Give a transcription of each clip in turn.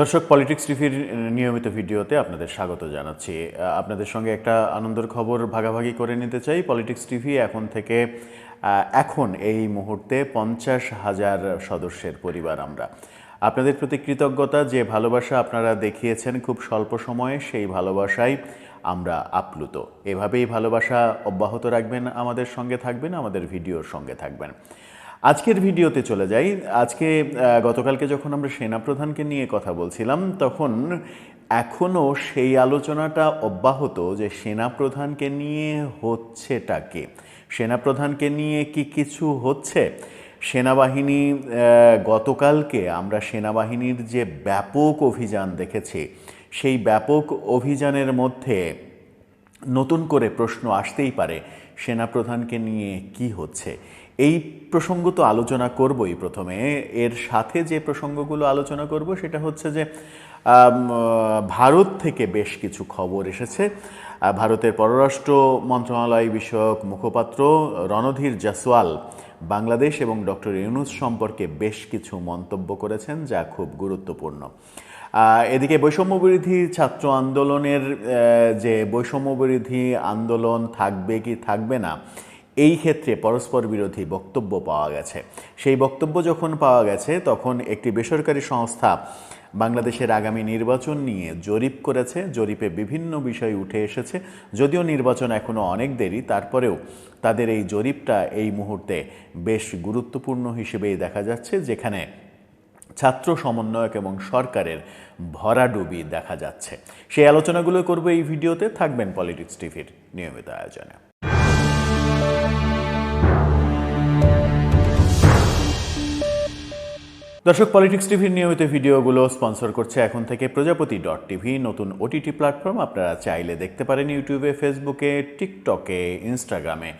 দর্শক পলিটিক্স টিভির নিয়মিত ভিডিওতে আপনাদের স্বাগত জানাচ্ছি। আপনাদের সঙ্গে একটা আনন্দের খবর ভাগাভাগি করে নিতে চাই। পলিটিক্স টিভি এখন থেকে এখন এই মুহূর্তে পঞ্চাশ হাজার সদস্যের পরিবার আমরা। আপনাদের প্রতি কৃতজ্ঞতা, যে ভালোবাসা আপনারা দেখিয়েছেন খুব স্বল্প সময়ে, সেই ভালোবাসায় আমরা আপ্লুত। এভাবেই ভালোবাসা অব্যাহত রাখবেন, আমাদের সঙ্গে থাকবেন, আমাদের ভিডিওর সঙ্গে থাকবেন। আজকের ভিডিওতে চলে যাই। আজকে গতকালকে যখন আমরা সেনাপ্রধানকে নিয়ে কথা বলছিলাম, তখন এখনও সেই আলোচনাটা অব্যাহত যে সেনাপ্রধানকে নিয়ে হচ্ছেটাকে সেনাপ্রধানকে নিয়ে কি কিছু হচ্ছে? সেনাবাহিনী গতকালকে আমরা সেনাবাহিনীর যে ব্যাপক অভিযান দেখেছি, সেই ব্যাপক অভিযানের মধ্যে নতুন করে প্রশ্ন আসতেই পারে, সেনাপ্রধানকে নিয়ে কি হচ্ছে? এই প্রসঙ্গ তো আলোচনা করবই প্রথমে। এর সাথে যে প্রসঙ্গগুলো আলোচনা করব, সেটা হচ্ছে যে ভারত থেকে বেশ কিছু খবর এসেছে। ভারতের পররাষ্ট্র মন্ত্রণালয় বিষয়ক মুখপাত্র রণধীর জাসওয়াল বাংলাদেশ এবং ডক্টর ইউনুস সম্পর্কে বেশ কিছু মন্তব্য করেছেন, যা খুব গুরুত্বপূর্ণ। এদিকে বৈষম্য বিরোধী ছাত্র আন্দোলনের যে বৈষম্য বিরোধী আন্দোলন থাকবে কি থাকবে না এই ক্ষেত্রে পরস্পর বিরোধী বক্তব্য পাওয়া গেছে। সেই বক্তব্য যখন পাওয়া গেছে, তখন একটি বেসরকারি সংস্থা বাংলাদেশের আগামী নির্বাচন নিয়ে জরিপ করেছে। জরিপে বিভিন্ন বিষয় উঠে এসেছে। যদিও নির্বাচন এখনও অনেক দেরি, তারপরেও তাদের এই জরিপটা এই মুহূর্তে বেশ গুরুত্বপূর্ণ হিসেবেই দেখা যাচ্ছে, যেখানে ছাত্র সমন্বয়ক এবং সরকারের ভরাডুবি দেখা যাচ্ছে। সেই আলোচনাগুলো করব এই ভিডিওতে। থাকবেন পলিটিক্স টিভির নিয়মিত আয়োজনে। দর্শক পলিটিক্স টিভির নিয়মিত ভিডিওগুলো স্পন্সর করছে এখন থেকে প্রজাপতি ডট টিভি নতুন ওটিটি প্ল্যাটফর্ম আপনারা চাইলে দেখতে পারেন ইউটিউবে ফেসবুকে টিকটকে ইনস্টাগ্রামে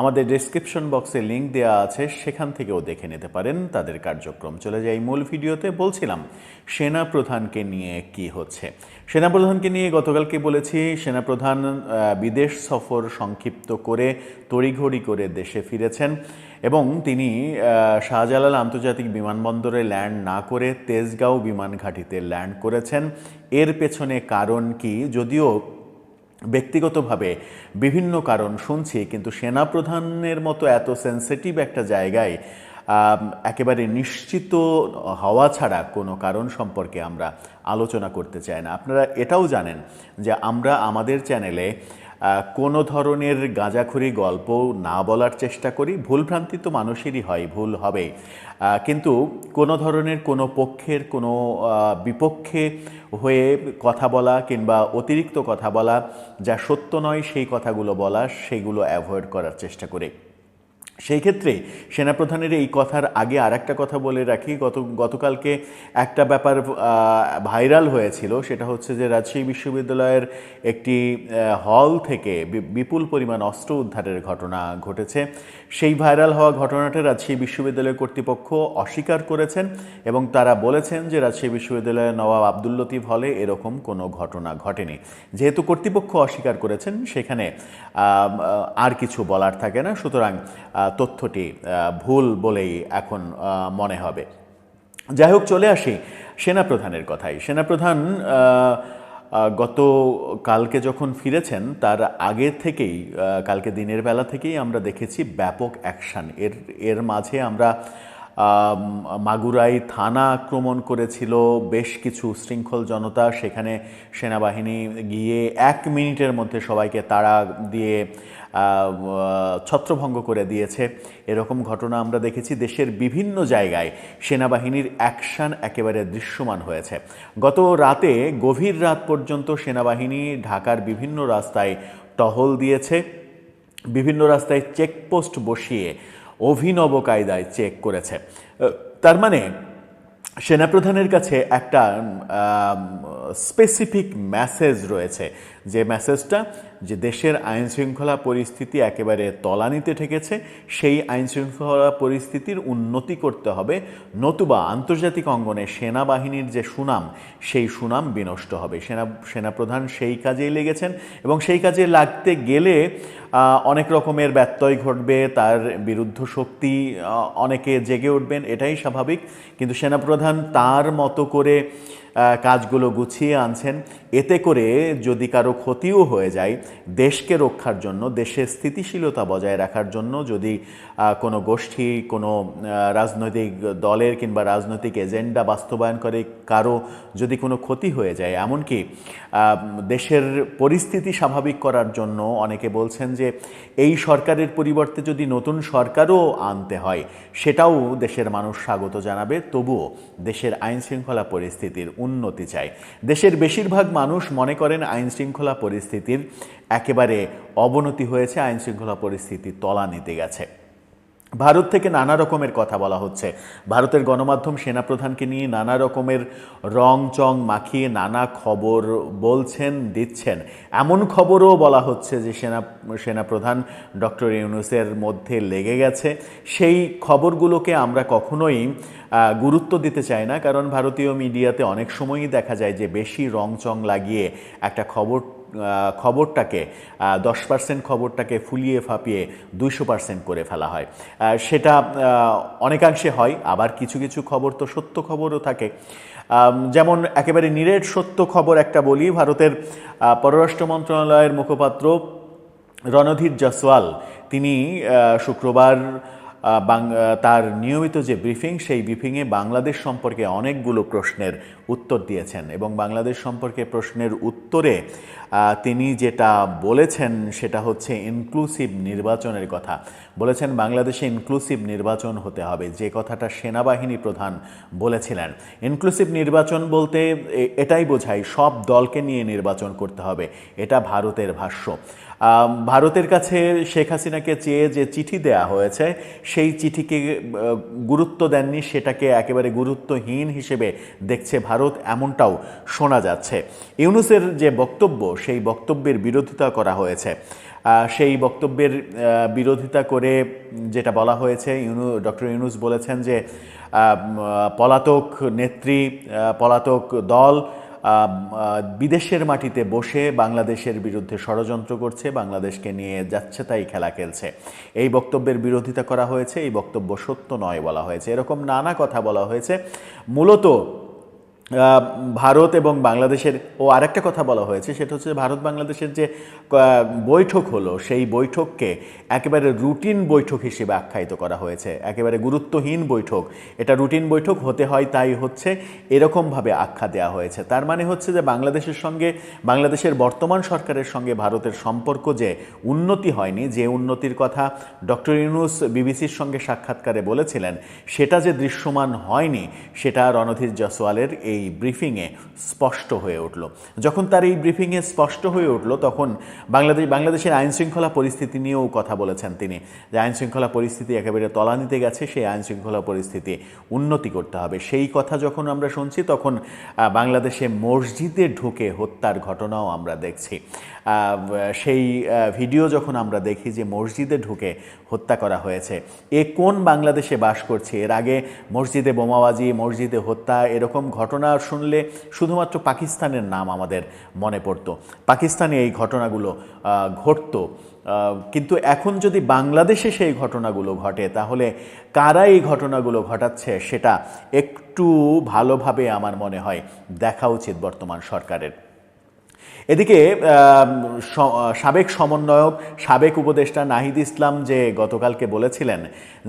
আমাদের ডেসক্রিপশন বক্সে লিংক দেওয়া আছে, সেখান থেকেও দেখে নিতে পারেন। তাদের কার্যক্রম চলে যাই মূল ভিডিওতে। বলছিলাম, সেনা প্রধানকে নিয়ে কি হচ্ছে? সেনাপ্রধানকে নিয়ে গতকালকে বলেছি, সেনাপ্রধান বিদেশ সফর সংক্ষিপ্ত করে, তড়িঘড়ি করে দেশে ফিরেছেন এবং তিনি শাহজালাল আন্তর্জাতিক বিমানবন্দরে ল্যান্ড না করে তেজগাঁও বিমান ঘাঁটিতে ল্যান্ড করেছেন। এর পেছনে কারণ কি? যদিও ব্যক্তিগতভাবে বিভিন্ন কারণ শুনছি, কিন্তু সেনাপ্রধানের মতো এত সেন্সিটিভ একটা জায়গায় একেবারে নিশ্চিত হওয়া ছাড়া কোনো কারণ সম্পর্কে আমরা আলোচনা করতে চাই না। আপনারা এটাও জানেন যে আমরা আমাদের চ্যানেলে কোনো ধরনের গাঁজাখুরি গল্প না বলার চেষ্টা করি। ভুলভ্রান্তি তো মানুষেরই হয়, ভুল হবে। কিন্তু কোনো ধরনের কোনো পক্ষের, কোনো বিপক্ষে হয়ে কথা বলা কিংবা অতিরিক্ত কথা বলা যা সত্য নয়, সেই কথাগুলো বলা, সেগুলো অ্যাভয়েড করার চেষ্টা করি। সেই ক্ষেত্রে সেনাপ্রধানের এই কথার আগে আর একটা কথা বলে রাখি। গত, গতকালকে একটা ব্যাপার ভাইরাল হয়েছিল। সেটা হচ্ছে যে রাজশাহী বিশ্ববিদ্যালয়ের একটি হল থেকে বিপুল পরিমাণ অস্ত্র উদ্ধারের ঘটনা ঘটেছে। সেই ভাইরাল হওয়া ঘটনাটা রাজশাহী বিশ্ববিদ্যালয় কর্তৃপক্ষ অস্বীকার করেছেন এবং তারা বলেছেন যে রাজশাহী বিশ্ববিদ্যালয়ের নবাব আব্দুল লতিফ হলে এরকম কোনো ঘটনা ঘটেনি। যেহেতু কর্তৃপক্ষ অস্বীকার করেছেন, সেখানে আর কিছু বলার থাকে না। সুতরাং তথ্যটি ভুল বলেই এখন মনে হবে। যাই হোক চলে আসি সেনাপ্রধানের কথাই সেনাপ্রধান গত কালকে যখন ফিরেছেন তার আগে থেকেই কালকে দিনের বেলা থেকেই আমরা দেখেছি ব্যাপক অ্যাকশান। এর এর মাঝে আমরা আম, মাগুরাই থানা আক্রমণ করেছিল। বেশ কিছু শৃঙ্খল জনতা সেখানে সেনাবাহিনী গিয়ে এক মিনিটের মধ্যে সবাইকে তাড়া দিয়ে ছত্রভঙ্গ করে দিয়েছে। এরকম ঘটনা আমরা দেখেছি দেশের বিভিন্ন জায়গায়। সেনাবাহিনীর অ্যাকশন একেবারে দৃশ্যমান হয়েছে। গত রাতে, গভীর রাত পর্যন্ত সেনাবাহিনী ঢাকার বিভিন্ন রাস্তায় টহল দিয়েছে। বিভিন্ন রাস্তায় চেকপোস্ট বসিয়ে অভিনব কায়দায় চেক করেছে। তার মানে সেনাপ্রধানের কাছে একটা স্পেসিফিক মেসেজ রয়েছে। যে মেসেজটা যে দেশের আইন শৃঙ্খলা পরিস্থিতি একেবারে তলানিতে ঠেকেছে, সেই আইন শৃঙ্খলা পরিস্থিতির উন্নতি করতে হবে। নতুবা আন্তর্জাতিক অঙ্গনে সেনাবাহিনীর যে সুনাম, সেই সুনাম বিনষ্ট হবে। সেনা, সেনাপ্রধান সেই কাজেই লেগেছেন এবং সেই কাজে লাগতে গেলে অনেক রকমের ব্যত্যয় ঘটবে, তার বিরুদ্ধ শক্তি অনেকে জেগে উঠবেন, এটাই স্বাভাবিক। কিন্তু সেনাপ্রধান তার মতো করে কাজগুলো গুছিয়ে আনছেন। এতে করে যদি কারও ক্ষতিও হয়ে যায় দেশকে রক্ষার জন্য, দেশের স্থিতিশীলতা বজায় রাখার জন্য যদি কোনো গোষ্ঠী, কোনো রাজনৈতিক দলের কিংবা রাজনৈতিক এজেন্ডা বাস্তবায়ন করে, কারও যদি কোনো ক্ষতি হয়ে যায়, এমনকি দেশের পরিস্থিতি স্বাভাবিক করার জন্য অনেকে বলছেন যে, এই সরকারের পরিবর্তে যদি নতুন সরকারও আনতে হয়, সেটাও দেশের মানুষ স্বাগত জানাবে, তবুও দেশের আইন শৃঙ্খলা পরিস্থিতির উন্নতি চায়। দেশের বেশিরভাগ মানুষ মনে করেন আইন শৃঙ্খলা পরিস্থিতির একেবারে অবনতি হয়েছে আইন শৃঙ্খলা পরিস্থিতি তলা নিতে গেছে। ভারত থেকে নানা রকমের কথা বলা হচ্ছে। ভারতের গণমাধ্যম সেনাপ্রধানকে নিয়ে নানা রকমের রং চং মাখিয়ে নানা খবর বলছেন, দিচ্ছেন। এমন খবরও বলা হচ্ছে যে সেনা, সেনাপ্রধান ডক্টর ইউনুসের মধ্যে লেগে গেছে। সেই খবরগুলোকে আমরা কখনোই গুরুত্ব দিতে চায় না, কারণ ভারতীয় মিডিয়াতে অনেক সময়ই দেখা যায় যে বেশি রং চং লাগিয়ে একটা খবর খবরটাকে দশ পার্সেন্ট খবরটাকে ফুলিয়ে ফাঁপিয়ে দুইশো পার্সেন্ট করে ফেলা হয়। সেটা অনেকাংশে হয়, আবার কিছু কিছু খবর তো সত্য খবরও থাকে। যেমন একেবারে নিরেট সত্য খবর একটা বলি, ভারতের পররাষ্ট্র মন্ত্রণালয়ের মুখপাত্র রণধীর জসওয়াল তিনি শুক্রবার তার নিয়মিত যে ব্রিফিং, সেই ব্রিফিংয়ে বাংলাদেশ সম্পর্কে অনেকগুলো প্রশ্নের উত্তর দিয়েছেন এবং বাংলাদেশ সম্পর্কে প্রশ্নের উত্তরে তিনি যেটা বলেছেন সেটা হচ্ছে ইনক্লুসিভ নির্বাচনের কথা। বলেছেন বাংলাদেশে ইনক্লুসিভ নির্বাচন হতে হবে, যে কথাটা সেনাবাহিনী প্রধান বলেছিলেন। ইনক্লুসিভ নির্বাচন বলতে এটাই বোঝায়, সব দলকে নিয়ে নির্বাচন করতে হবে, এটা ভারতের ভাষ্য। ভারতের কাছে শেখ হাসিনাকে চেয়ে যে চিঠি দেয়া হয়েছে, সেই চিঠিকে গুরুত্ব দেননি, সেটাকে একেবারে গুরুত্বহীন হিসেবে দেখছে ভারত, এমনটাও শোনা যাচ্ছে। ইউনুসের যে বক্তব্য, সেই বক্তব্যের বিরোধিতা করা হয়েছে। সেই বক্তব্যের বিরোধিতা করে যেটা বলা হয়েছে, ইউনু, ডক্টর ইউনুস বলেছেন যে পলাতক নেত্রী পলাতক দল বিদেশের মাটিতে বসে বাংলাদেশের বিরুদ্ধে ষড়যন্ত্র করছে, বাংলাদেশকে নিয়ে যাচ্ছে তাই খেলা খেলছে। এই বক্তব্যের বিরোধিতা করা হয়েছে, এই বক্তব্য সত্য নয় বলা হয়েছে। এরকম নানা কথা বলা হয়েছে। মূলত ভারত এবং বাংলাদেশের, ও আরেকটা কথা বলা হয়েছে, সেটা হচ্ছে ভারত বাংলাদেশের যে বৈঠক হলো, সেই বৈঠককে একেবারে রুটিন বৈঠক হিসেবে আখ্যায়িত করা হয়েছে, একেবারে গুরুত্বহীন বৈঠক। এটা রুটিন বৈঠক, হতে হয় তাই হচ্ছে এরকমভাবে আখ্যা দেওয়া হয়েছে। তার মানে হচ্ছে যে বাংলাদেশের সঙ্গে, বাংলাদেশের বর্তমান সরকারের সঙ্গে ভারতের সম্পর্ক যে উন্নতি হয়নি, যে উন্নতির কথা ডক্টর ইউনুস বিবিসির সঙ্গে সাক্ষাৎকারে বলেছিলেন, সেটা যে দৃশ্যমান হয়নি, সেটা রণধীর জসওয়ালের এই ব্রিফিংয়ে স্পষ্ট হয়ে উঠল। যখন তার এই ব্রিফিংয়ে স্পষ্ট হয়ে উঠল, তখন বাংলাদেশ বাংলাদেশের আইনশৃঙ্খলা পরিস্থিতি নিয়েও কথা বলেছেন তিনি। যে আইনশৃঙ্খলা পরিস্থিতি একেবারে তলানিতে গেছে, সেই আইনশৃঙ্খলা পরিস্থিতি উন্নতি করতে হবে। সেই কথা যখন আমরা শুনছি, তখন বাংলাদেশে মসজিদে ঢুকে হত্যার ঘটনাও আমরা দেখছি। সেই ভিডিও যখন আমরা দেখি যে মসজিদে ঢুকে হত্যা করা হয়েছে, এ কোন বাংলাদেশে বাস করছে? এর আগে মসজিদে বোমাবাজি, মসজিদে হত্যা, এরকম ঘটনা শুনলে শুধুমাত্র পাকিস্তানের নাম আমাদের মনে পড়তো। পাকিস্তানে এই ঘটনাগুলো ঘটতো। কিন্তু এখন যদি বাংলাদেশে সেই ঘটনাগুলো ঘটে, তাহলে কারা এই ঘটনাগুলো ঘটাচ্ছে সেটা একটু ভালোভাবে আমার মনে হয় দেখা উচিত বর্তমান সরকারের। এদিকে সাবেক সমন্বয়ক, সাবেক উপদেষ্টা নাহিদ ইসলাম যে গতকালকে বলেছিলেন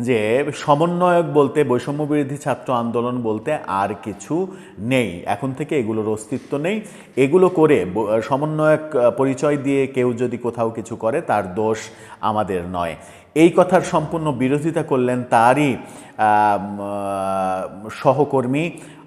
যে সমন্বয়ক বলতে বৈষম্য বিরোধী ছাত্র আন্দোলন বলতে আর কিছু নেই। এখন থেকে এগুলোর অস্তিত্ব নেই। এগুলো করে সমন্বয়ক পরিচয় দিয়ে কেউ যদি কোথাও কিছু করে, তার দোষ আমাদের নয়। এই কথার সম্পূর্ণ বিরোধিতা করলেন তারই সহকর্মী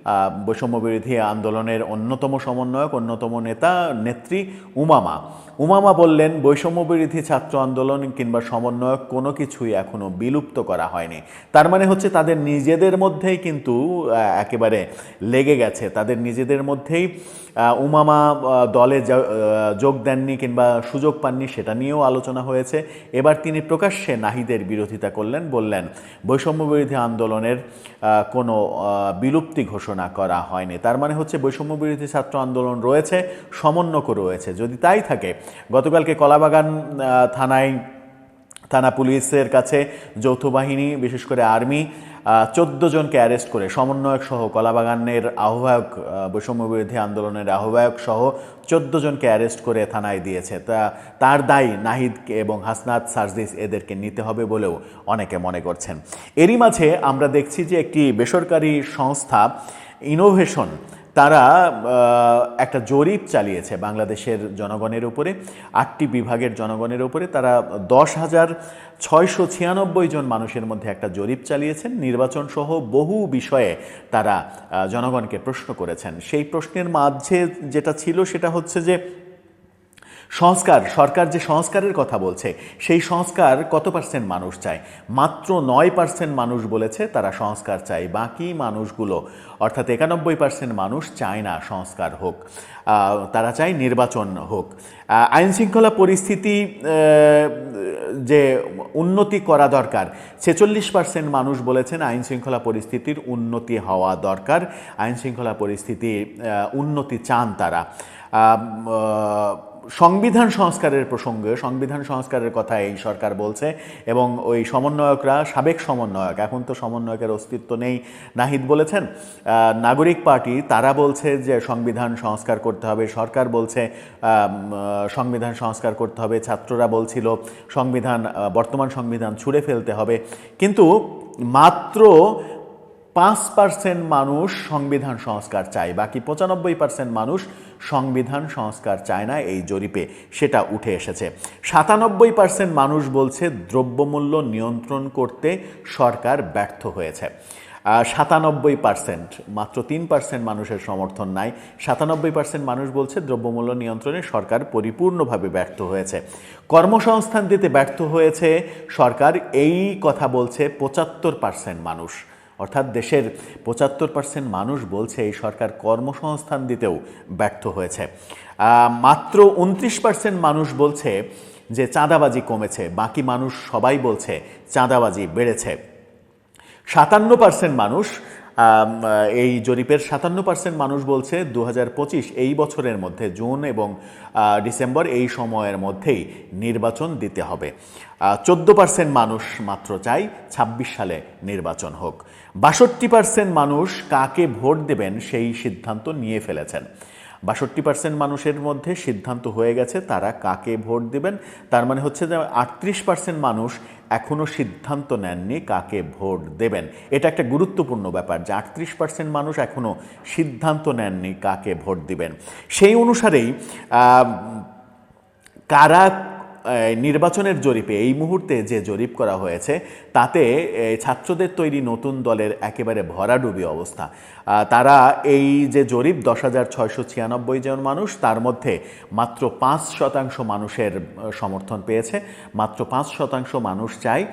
আহ, বৈষম্য বিরোধী আন্দোলনের অন্যতম সমন্বয়ক অন্যতম নেতা নেত্রী উমামা। উমামা বললেন বৈষম্য বিরোধী ছাত্র আন্দোলন কিংবা সমন্বয়ক কোনো কিছুই এখনও বিলুপ্ত করা হয়নি। তার মানে হচ্ছে তাদের নিজেদের মধ্যেই কিন্তু একেবারে লেগে গেছে। তাদের নিজেদের মধ্যেই উমামা দলে যোগ দেননি কিংবা সুযোগ পাননি সেটা নিয়েও আলোচনা হয়েছে। এবার তিনি প্রকাশ্যে নাহিদের বিরোধিতা করলেন, বললেন বৈষম্য বিরোধী আন্দোলনের কোনো বিলুপ্তি ঘোষণা করা হয়নি। তার মানে হচ্ছে বৈষম্য বিরোধী ছাত্র আন্দোলন রয়েছে সমন্বয়ক রয়েছে। যদি তাই থাকে গতকালকে কলাবাগান থানায় থানা পুলিশের কাছে যৌথ বাহিনী বিশেষ করে আর্মি চোদ্দ জনকে অ্যারেস্ট করে সমন্বয়ক সহ কলাবাগানের আহ্বায়ক আহ, বৈষম্য বিরোধী আন্দোলনের আহ্বায়ক সহ চোদ্দ জনকে অ্যারেস্ট করে থানায় দিয়েছে। তা তার দায়ী নাহিদ এবং হাসনাত সার্জিস এদেরকে নিতে হবে বলেও অনেকে মনে করছেন। এরই মাঝে আমরা দেখছি যে একটি বেসরকারি সংস্থা ইনোভেশন তারা একটা জরিপ চালিয়েছে বাংলাদেশের জনগণের উপরে, আটটি বিভাগের জনগণের উপরে। তারা দশ হাজার ছয়শো ছিয়ানব্বই জন মানুষের মধ্যে একটা জরিপ চালিয়েছেন। নির্বাচন সহ বহু বিষয়ে তারা জনগণকে প্রশ্ন করেছেন। সেই প্রশ্নের মাঝে যেটা ছিল সেটা হচ্ছে যে সংস্কার, সরকার যে সংস্কারের কথা বলছে, সেই সংস্কার কত পার্সেন্ট মানুষ চায়? মাত্র নয় পার্সেন্ট মানুষ বলেছে তারা সংস্কার চায়, বাকি মানুষগুলো, অর্থাৎ একানব্বই পার্সেন্ট মানুষ চায় না সংস্কার হোক। তারা চায় নির্বাচন হোক। আইন শৃঙ্খলা পরিস্থিতি যে উন্নতি করা দরকার, ছেচল্লিশ পার্সেন্ট মানুষ বলেছেন আইন শৃঙ্খলা পরিস্থিতির উন্নতি হওয়া দরকার, আইন শৃঙ্খলা পরিস্থিতি উন্নতি চান তারা। সংবিধান সংস্কারের প্রসঙ্গে, সংবিধান সংস্কারের কথা এই সরকার বলছে এবং ওই সমন্বয়করা সাবেক সমন্বয়ক, এখন তো সমন্বয়কের অস্তিত্ব নেই, নাহিদ বলেছেন। নাগরিক পার্টি, তারা বলছে যে সংবিধান সংস্কার করতে হবে, সরকার বলছে সংবিধান সংস্কার করতে হবে, ছাত্ররা বলছিল, সংবিধান বর্তমান সংবিধান ছুঁড়ে ফেলতে হবে। কিন্তু মাত্র পাঁচ পার্সেন্ট মানুষ সংবিধান সংস্কার চায়, বাকি পঁচানব্বই পার্সেন্ট মানুষ সংবিধান সংস্কার চায় না এই জরিপে। সেটা উঠে এসেছে। সাতানব্বই পার্সেন্ট মানুষ বলছে দ্রব্যমূল্য নিয়ন্ত্রণ করতে সরকার ব্যর্থ হয়েছে। সাতানব্বই পার্সেন্ট মাত্র তিন পার্সেন্ট মানুষের সমর্থন নাই। সাতানব্বই পার্সেন্ট মানুষ বলছে দ্রব্যমূল্য নিয়ন্ত্রণে সরকার পরিপূর্ণভাবে ব্যর্থ হয়েছে। কর্মসংস্থান দিতে ব্যর্থ হয়েছে সরকার, এই কথা বলছে পঁচাত্তর পার্সেন্ট মানুষ। অর্থাৎ দেশের পঁচাত্তর পার্সেন্ট মানুষ বলছে এই সরকার কর্মসংস্থান দিতেও ব্যর্থ হয়েছে। মাত্র উনত্রিশ পার্সেন্ট মানুষ বলছে যে চাঁদাবাজি কমেছে, বাকি মানুষ সবাই বলছে চাঁদাবাজি বেড়েছে। সাতান্ন পার্সেন্ট মানুষ এই জরিপের সাতান্ন পার্সেন্ট মানুষ বলছে দু হাজার পঁচিশ এই বছরের মধ্যে, জুন এবং ডিসেম্বর এই সময়ের মধ্যেই নির্বাচন দিতে হবে। চোদ্দ পার্সেন্ট মানুষ মাত্র চাই ২৬ সালে নির্বাচন হোক। বাষট্টি পার্সেন্ট মানুষ কাকে ভোট দেবেন সেই সিদ্ধান্ত নিয়ে ফেলেছেন। বাষট্টি পার্সেন্ট মানুষের মধ্যে সিদ্ধান্ত হয়ে গেছে তারা কাকে ভোট দেবেন। তার মানে হচ্ছে যে আটত্রিশ পার্সেন্ট মানুষ এখনও সিদ্ধান্ত নেননি কাকে ভোট দেবেন। এটা একটা গুরুত্বপূর্ণ ব্যাপার যে আটত্রিশ পার্সেন্ট মানুষ এখনও সিদ্ধান্ত নেননি কাকে ভোট দিবেন। সেই অনুসারেই কারা নির্বাচনের জরিপে, এই মুহূর্তে যে জরিপ করা হয়েছে, তাতে ছাত্রদের তৈরি নতুন দলের একেবারে ভরাডুবি অবস্থা। তারা এই যে জরিপ, দশ হাজার ছয়শো ছিয়ানব্বই জন মানুষ, তার মধ্যে মাত্র পাঁচ শতাংশ মানুষের সমর্থন পেয়েছে। মাত্র পাঁচ শতাংশ মানুষ চায়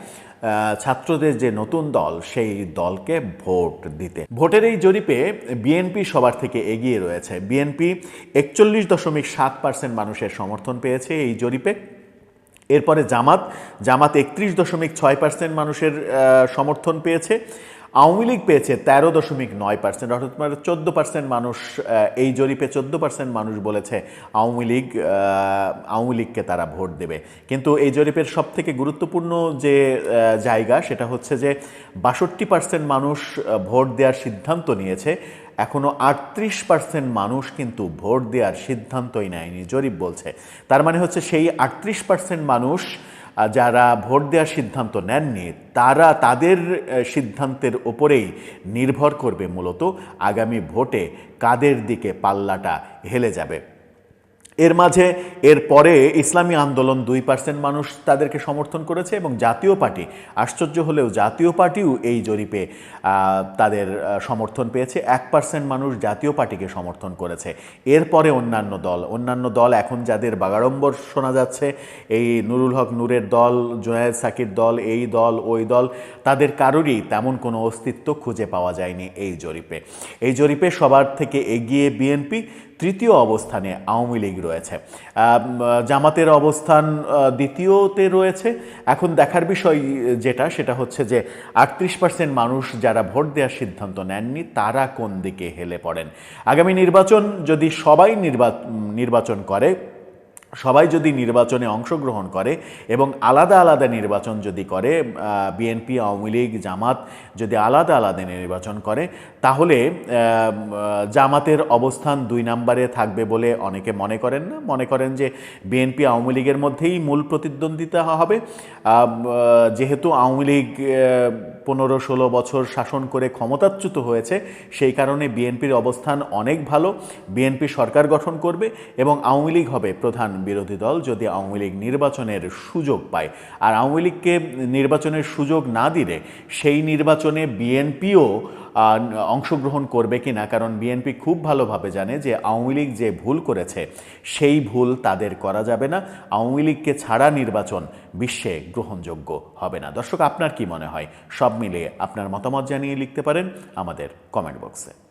ছাত্রদের যে নতুন দল, সেই দলকে ভোট দিতে। ভোটের এই জরিপে বিএনপি সবার থেকে এগিয়ে রয়েছে। বিএনপি একচল্লিশ দশমিক সাত পার্সেন্ট মানুষের সমর্থন পেয়েছে এই জরিপে। এরপরে জামাত জামাত একত্রিশ দশমিক ছয় পার্সেন্ট মানুষের সমর্থন পেয়েছে। আওয়ামী লীগ পেয়েছে তেরো দশমিক নয় পার্সেন্ট অর্থাৎ মানে চোদ্দ পার্সেন্ট মানুষ এই জরিপে চোদ্দ পার্সেন্ট মানুষ বলেছে আওয়ামী লীগ আওয়ামী লীগকে তারা ভোট দেবে। কিন্তু এই জরিপের সব থেকে গুরুত্বপূর্ণ যে জায়গা সেটা হচ্ছে যে বাষট্টি পার্সেন্ট মানুষ ভোট দেওয়ার সিদ্ধান্ত নিয়েছে। এখনও আটত্রিশ পার্সেন্ট মানুষ কিন্তু ভোট দেওয়ার সিদ্ধান্তই নেয়নি, জরিপ বলছে। তার মানে হচ্ছে সেই আটত্রিশ পার্সেন্ট মানুষ যারা ভোট দেওয়ার সিদ্ধান্ত নেননি, তারা তাদের সিদ্ধান্তের ওপরেই নির্ভর করবে মূলত আগামী ভোটে কাদের দিকে পাল্লাটা হেলে যাবে। এর মাঝে এর পরে ইসলামী আন্দোলন দুই পার্সেন্ট মানুষ তাদেরকে সমর্থন করেছে এবং জাতীয় পার্টি, আশ্চর্য হলেও জাতীয় পার্টিও এই জরিপে তাদের সমর্থন পেয়েছে। এক পার্সেন্ট মানুষ জাতীয় পার্টিকে সমর্থন করেছে। এরপরে অন্যান্য দল অন্যান্য দল এখন যাদের বাগাড়ম্বর শোনা যাচ্ছে, এই নুরুল হক নূরের দল, জোনায়েদ সাকির দল, এই দল, ওই দল, তাদের কারোরই তেমন কোনো অস্তিত্ব খুঁজে পাওয়া যায়নি এই জরিপে। এই জরিপে সবার থেকে এগিয়ে বিএনপি তৃতীয় অবস্থানে আওয়ামী লীগ রয়েছে। জামাতের অবস্থান দ্বিতীয়তে রয়েছে। এখন দেখার বিষয় যেটা, সেটা হচ্ছে যে আটত্রিশ পার্সেন্ট মানুষ যারা ভোট দেওয়ার সিদ্ধান্ত নেননি, তারা কোন দিকে হেলে পড়েন? আগামী নির্বাচন যদি সবাই নির্বা- নির্বাচন করে সবাই যদি নির্বাচনে অংশগ্রহণ করে এবং আলাদা আলাদা নির্বাচন যদি করে বিএনপি, আওয়ামী লীগ, জামাত যদি আলাদা আলাদা নির্বাচন করে, তাহলে জামাতের অবস্থান দুই নম্বরে থাকবে বলে অনেকে মনে করেন না। মনে করেন যে বিএনপি, আওয়ামী লীগের মধ্যেই মূল প্রতিদ্বন্দ্বিতা হবে। যেহেতু আওয়ামী লীগ পনেরো ষোলো বছর শাসন করে ক্ষমতাচ্যুত হয়েছে, সেই কারণে বিএনপির অবস্থান অনেক ভালো। বিএনপি সরকার গঠন করবে এবং আওয়ামী লীগ হবে প্রধান বিরোধী দল যদি আওয়ামী লীগ নির্বাচনের সুযোগ পায়। আর আওয়ামী লীগকে নির্বাচনের সুযোগ না দিলে সেই নির্বাচনে বিএনপিও অংশগ্রহণ করবে কি না কারণ বিএনপি খুব ভালোভাবে জানে যে আওয়ামী লীগ যে ভুল করেছে, সেই ভুল তাদের করা যাবে না। আওয়ামী লীগকে ছাড়া নির্বাচন বিশ্বে গ্রহণযোগ্য হবে না। দর্শক, আপনার কি মনে হয়? সব মিলিয়ে আপনার মতামত জানিয়ে লিখতে পারেন আমাদের কমেন্ট বক্সে